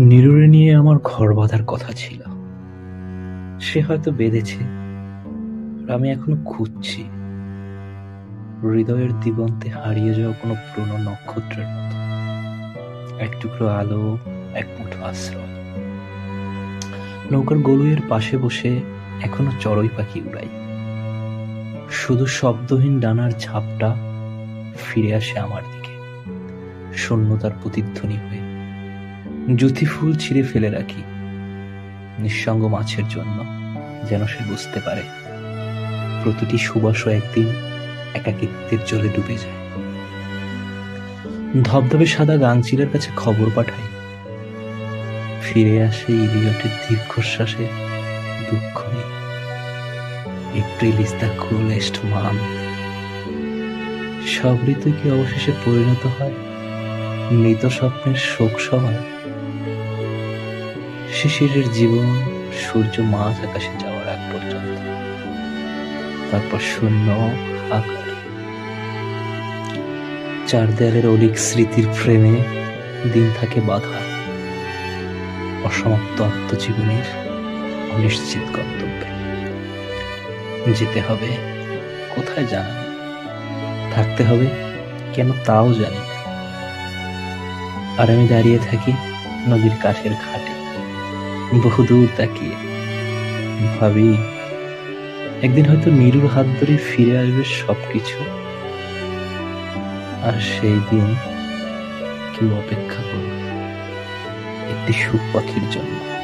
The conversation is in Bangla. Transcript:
নীরুরে নিয়ে আমার ঘর বাঁধার কথা ছিল। সে হয়তো বেঁধেছে আমি এখনও খুঁজছি। হৃদয়ের দিগন্তে হারিয়ে যাওয়া কোনো পুরনো নক্ষত্রের মতো। এক টুকরো আলো, এক মুঠো আশ্রয়। নৌকার গলুয়ের পাশে বসে এখনও চড়ই পাখি উড়াই। শুধু শব্দহীন ডানার ঝাপটা ফিরে আসে আমার দিকে। শূন্যতার প্রতিধ্বনি হয়ে জুথি ফুল ছিঁড়ে ফেলে রাখি। নিঃসঙ্গ মাছের জন্য যেন সে বুঝতে পারে, প্রতিটি সুবাস একদিন একাকিত্বের জলে ডুবে যায়। ধবধবে সাদা গাংচিলের কাছে খবর পাঠাই। ফিরে আসে ইলিয়টের দীর্ঘশ্বাসে দুঃখ April is the coolest month সব ঋতু কি অবশেষে পরিণত হয়? মৃত স্বপ্নের শোক সভায় শিশিরের জীবন সূর্য মাঝ আকাশে যাওয়ার আগ পর্যন্ত। তারপর শূন্য আকার। চার দেয়ালের অলিক স্মৃতির ফ্রেমে দিন থাকে বাধা। অসমাপ্ত আত্মজীবনের অনিশ্চিত গন্তব্যে। যেতে হবে, কোথায় জানা থাকতে হবে, কেন তাও জানি আর আমি দাঁড়িয়ে থাকি নদীর কাঠের ঘাটে। বহুদূর তাকিয়ে। ভাবি, একদিন হয়তো নীরুর হাত ধরে ফিরে আসবে সবকিছু। আর সেই দিন কেউ অপেক্ষা করবে একটি সুখ পাখির জন্য।